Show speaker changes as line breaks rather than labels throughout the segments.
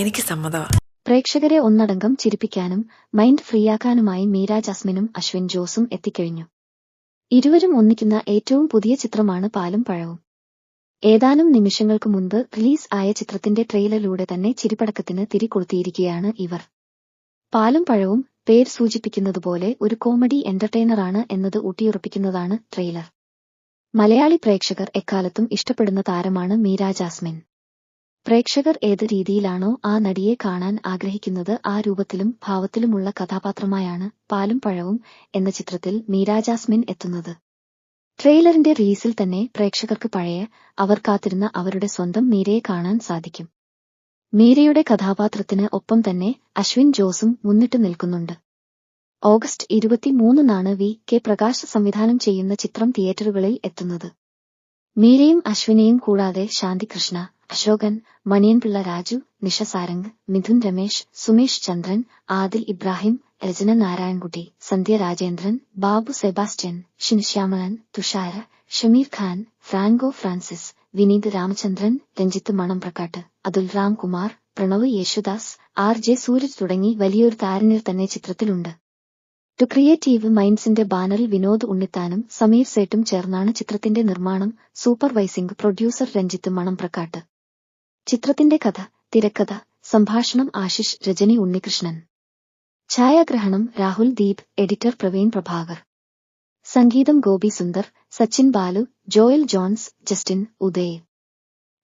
എനിക്ക് സമ്മതമാണ്
പ്രേക്ഷകരെ ഒന്നടങ്കം ചിരിപ്പിക്കാനും മൈൻഡ് ഫ്രീയാക്കാനുമായി മീര ജാസ്മിനും അശ്വിൻ ജോസും എത്തിക്കഴിഞ്ഞു. ഇരുവരും ഒന്നിക്കുന്ന ഏറ്റവും പുതിയ ചിത്രമാണ് പാലും പഴവും. ഏതാനും നിമിഷങ്ങൾക്ക് മുൻപ് റിലീസ് ആയ ചിത്രത്തിന്റെ ട്രെയിലറിലൂടെ തന്നെ ചിരിപ്പടക്കത്തിന് തിരികൊളുത്തിയിരിക്കുകയാണ് ഇവർ. പാലും പഴവും പേര് സൂചിപ്പിക്കുന്നതുപോലെ ഒരു കോമഡി എന്റർടൈനറാണ് എന്നത് ഊട്ടിയുറപ്പിക്കുന്നതാണ് ട്രെയിലർ. മലയാളി പ്രേക്ഷകർ എക്കാലത്തും ഇഷ്ടപ്പെടുന്ന താരമാണ് മീര ജാസ്മിൻ. പ്രേക്ഷകർ ഏത് രീതിയിലാണോ ആ നടിയെ കാണാൻ ആഗ്രഹിക്കുന്നത് ആ രൂപത്തിലും ഭാവത്തിലുമുള്ള കഥാപാത്രമായാണ് പാലും പഴവും എന്ന ചിത്രത്തിൽ മീരാജാസ്മിൻ എത്തുന്നത്. ട്രെയിലറിന്റെ റീസിൽ തന്നെ പ്രേക്ഷകർക്ക് പഴയ അവർ കാത്തിരുന്ന അവരുടെ സ്വന്തം മീരയെ കാണാൻ സാധിക്കും. മീരയുടെ കഥാപാത്രത്തിന് ഒപ്പം തന്നെ അശ്വിൻ ജോസും മുന്നിട്ട് നിൽക്കുന്നുണ്ട്. ഓഗസ്റ്റ് ഇരുപത്തിമൂന്നിനാണ് വി കെ പ്രകാശ് സംവിധാനം ചെയ്യുന്ന ചിത്രം തിയേറ്ററുകളിൽ എത്തുന്നത്. മീരയും അശ്വിനെയും കൂടാതെ Shanthikrishna Ashokan Maniyanpilla Raju Nisha Sarang Mithun Ramesh Sumesh Chandran Adil Ibrahim Rachana Narayankutty Sandhya Rajendran Babu Sebastian Shinshyamalan Thushara Shameer Khan Franco Francis Vineeth Ramachandran Ranjith മണംപ്രക്കാട്ട് Athul Ramkumar Pranav Yesudas R J Sooraj തുടങ്ങി വലിയൊരു താരനിൽ തന്നെ ചിത്രത്തിലുണ്ട്. ടു ക്രിയേറ്റീവ് മൈൻഡ്സിന്റെ ബാനറിൽ വിനോദ് ഉണ്ണിത്താനും സമീർ സേട്ടും ചേർന്നാണ് ചിത്രത്തിന്റെ നിർമ്മാണം സൂപ്പർവൈസിംഗ് പ്രൊഡ്യൂസർ രഞ്ജിത്ത് മണംപ്രക്കാട്ട് ചിത്രത്തിന്റെ കഥ തിരക്കഥ സംഭാഷണം ആശിഷ് രജനി ഉണ്ണികൃഷ്ണൻ. ഛായാഗ്രഹണം രാഹുൽ ദീപ് എഡിറ്റർ പ്രവീൺ പ്രഭാകർ. സംഗീതം Gopi Sundar Sachin Balu Joel Johns Justin Uday.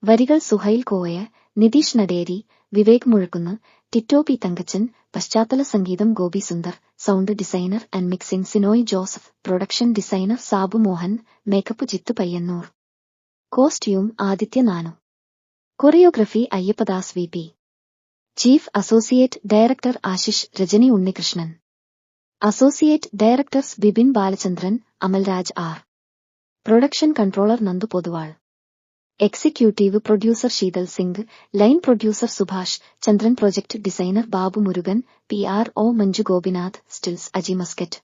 വരികൾ സുഹൈൽ കോയ നിതീഷ് നടേരി വിവേക് മുഴക്കുന്ന് ടിറ്റോ പി തങ്കച്ചൻ പശ്ചാത്തല സംഗീതം Gopi Sundar sound designer and mixing Sinoy Joseph production designer Sabu Mohan makeup Jithu Payyanur. Costume Aditya Nanu. Choreography Ayyappadas V P. Chief associate director Ashish Rajani Unnikrishnan. Associate directors Bipin Balachandran Amalraj R. Production controller Nandu Poduval. Executive producer Sheethal Singh line producer Subhash Chandran project designer Babu Murukan P R O Manju Gopinath stills Aji Muscat.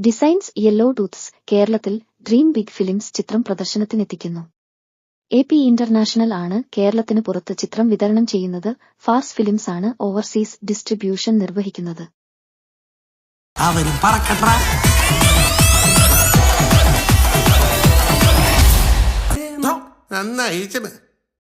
Designs yellow tooths കേരളത്തിൽ dream big films ചിത്രം പ്രദർശനത്തിനെത്തിക്കുന്നു. A P international ആണ് കേരളത്തിന് പുറത്ത് ചിത്രം വിതരണം ചെയ്യുന്നത്. Phars films ആണ് ഓവർസീസ് ഡിസ്ട്രിബ്യൂഷൻ നിർവഹിക്കുന്നത്.
അവരും പറക്കട്ടെ നന്നായി